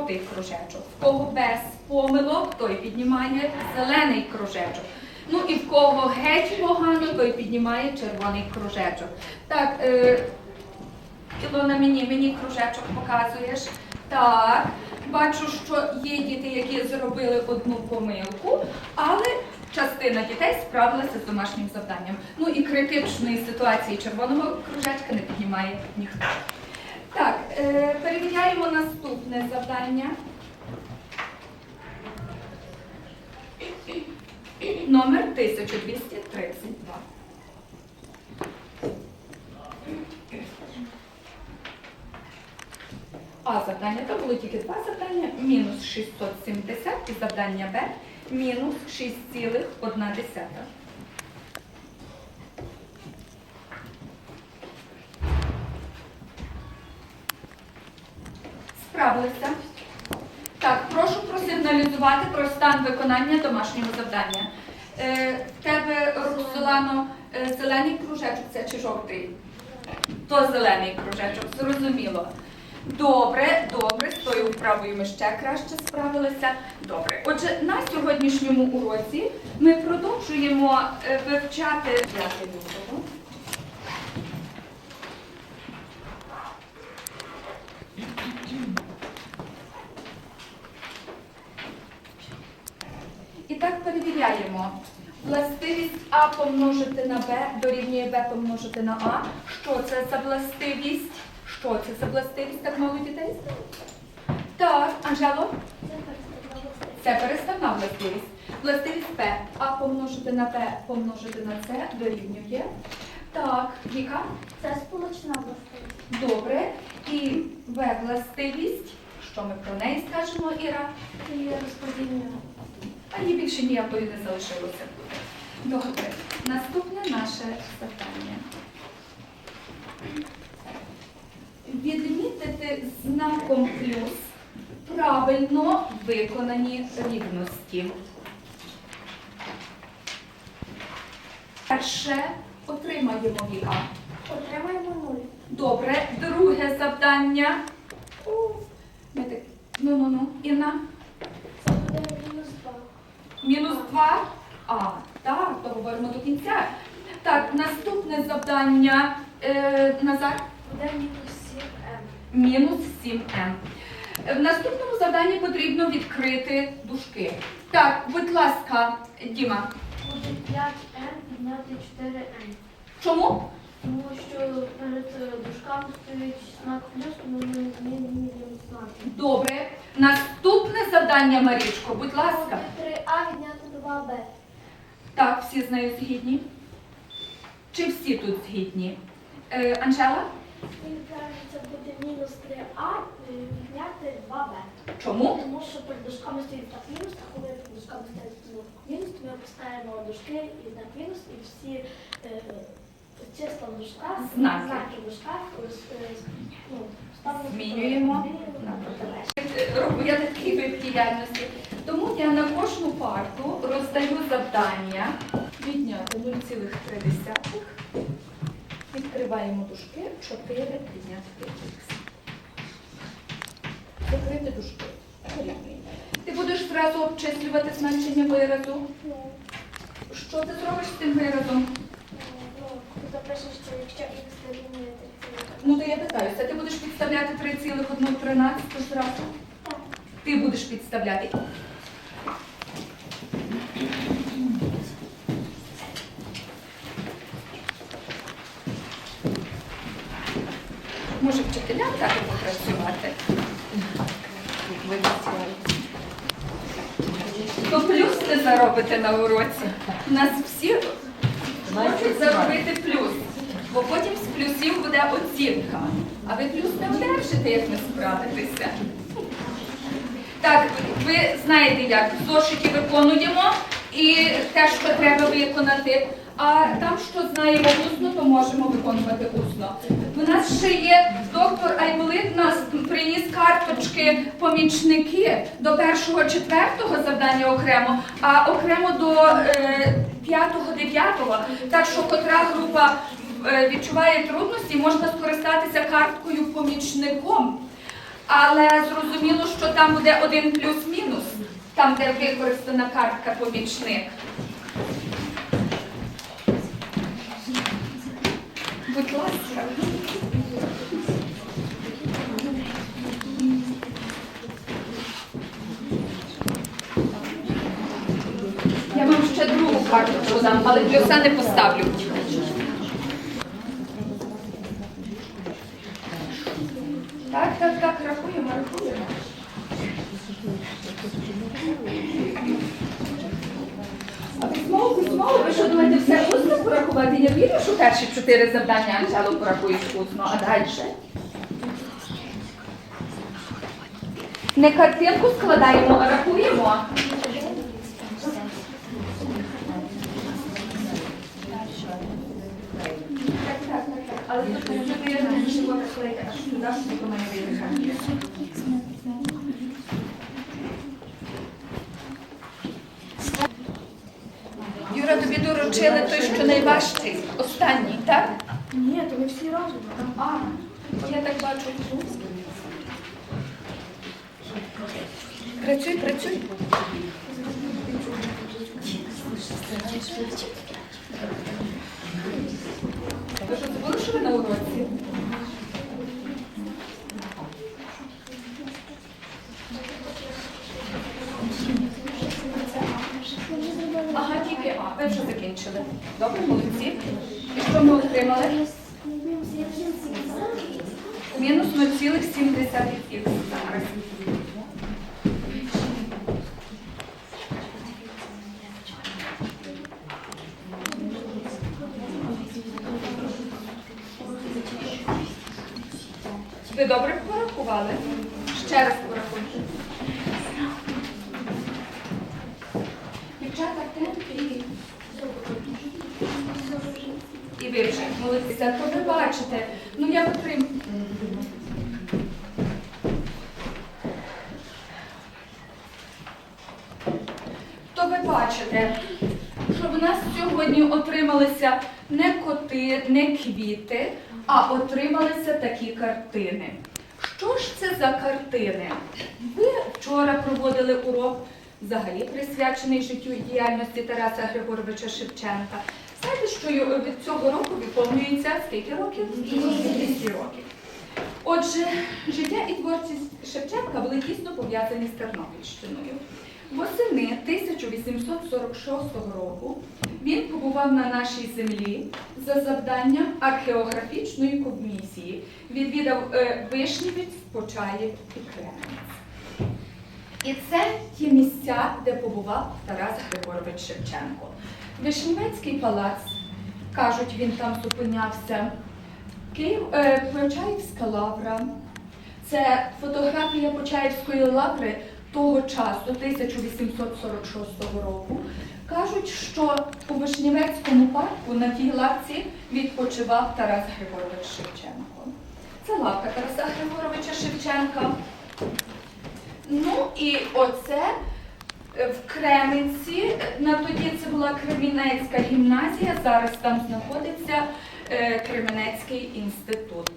жовтий кружечок. В кого без помилок, той піднімає зелений кружечок. Ну і в кого геть погано, той піднімає червоний кружечок. Так, е, Ілона, мені, мені кружечок показуєш. Так, бачу, що є діти, які зробили одну помилку, але частина дітей справилася з домашнім завданням. Ну і критичної ситуації червоного кружечка не піднімає ніхто. Так, е, перевіряємо наступне завдання. Номер 1232. А завдання то було тільки два завдання, мінус 670 і завдання Б мінус 6,1. Справилися. Так, прошу просигналізувати про стан виконання домашнього завдання. Е, тебе, Роксолано, е, зелений кружечок це чи жовтий? То зелений кружечок, зрозуміло. Добре, добре, з тою вправою ми ще краще справилися. Добре. Отже, на сьогоднішньому уроці ми продовжуємо е, вивчати так перевіряємо. Властивість А помножити на Б дорівнює Б помножити на А. Що це за властивість? Що це за властивість? Так мало дітей? Так, Анжело? Це переставна властивість. Властивість П. А помножити на Б помножити на С дорівнює. Так, Віка? Це сполучна властивість. Добре. І В властивість. Що ми про неї скажемо, Іра? І розподільна. Їй більше ніякої не залишилося. Добре. Наступне наше завдання. Відмітити знаком плюс правильно виконані рівності. Перше отримаємо віка. Отримаємо нуль. Добре. Друге завдання. Ми так- Ну-ну-ну. Інна. Це буде мінус 2. Мінус 2. А, так, то говоримо до кінця. Так, наступне завдання. Е, Назар. Буде мінус 7m. Мінус 7М. Е, В наступному завданні потрібно відкрити дужки. Так, будь ласка, Діма. Буде 5m відняти 4n. Чому? Тому що перед е, дужками стоїть знак плюс, тому ми не змінюємо знак. Добре. Наступне завдання, Марічко, будь ласка. Буде 3a відняти 2b. Так, всі з нею згідні? Чи всі тут згідні? Е, Анжела? Він каже, це буде мінус 3a е, відняти 2b. Чому? Тому що перед дужками стоїть знак мінус, а коли перед дужками стоїть мінус, то ми поставимо дужки і знак мінус, і всі е, числа в дужках, Знаки. знаки в дужках е, е, ну, ставимо Змінюємо на Роблю я такий вид діяльності. Я на кожну парту роздаю завдання відняти 0,3. Відкриваємо дужки 4 підняти 5х. Закрити дужки. Ти будеш зразу обчислювати значення виразу. Що ти зробиш з тим виразом? ну, ти запишеш, що якщо х дорівнює 3,1. Ну, то я питаюся, ти будеш підставляти 3,113 зразу? Так. Ти будеш підставляти. Може, вчителям так попрацювати? То плюс не заробите на уроці. У нас всі хочуть заробити плюс, бо потім з плюсів буде оцінка. А ви плюс не одержите, як не справитеся. Так, ви знаєте як, в зошиті виконуємо і те, що треба виконати. А там, що знаємо усно, то можемо виконувати усно. Нас ще є доктор Айболит нас приніс карточки помічники до першого четвертого завдання окремо, а окремо до е, п'ятого, дев'ятого. Так що котра група е, відчуває трудності, можна скористатися карткою помічником. Але зрозуміло, що там буде один плюс-мінус, там, де використана картка помічник. Будь ласка. Я вам ще другу карточку дам, але плюса не поставлю. Так, так, так, рахуємо, рахуємо. А письмово, ви що думаєте, все усно порахувати? Я вірю, що перші чотири завдання Анжело порахуєш усно, а далі? Не картинку складаємо, а рахуємо. Але тут не виявлено, що ви клеїте аж туди, щоб до мене виїхати. Тобі той, що найважчий, останній, так? Ні, то ми всі разом. А, я так бачу. Працюй, працюй. Ви що забули, що ви на уроці? Ага, тільки А. Ви вже закінчили. Добре, молодці. І що ми отримали? Мінус 0,7 зараз. Ви добре порахували? Ще раз порахуйте. Дівчата, темпі. І ви вже. То ви бачите. Ну я витримую. То ви бачите, що в нас сьогодні отрималися не коти, не квіти, а отрималися такі картини. Що ж це за картини? Ви вчора проводили урок, взагалі присвячений життю і діяльності Тараса Григоровича Шевченка. Знаєте, що від цього року виконується скільки років? 200 років. Отже, життя і творчість Шевченка були тісно пов'язані з Тернопільщиною. Восени 1846 року він побував на нашій землі за завданням археографічної комісії. Відвідав е, Вишнівець, Почаїв і Кременець. І це ті місця, де побував Тарас Григорович Шевченко. Вишнівецький палац, кажуть, він там зупинявся. Київ, е, Почаївська лавра. Це фотографія Почаївської лаври того часу, 1846 року. Кажуть, що у Вишнівецькому парку на тій лавці відпочивав Тарас Григорович Шевченко. Це лавка Тараса Григоровича Шевченка. Ну і оце е, в Кременці, е, на тоді це була Кремінецька гімназія, зараз там знаходиться е, Кременецький інститут.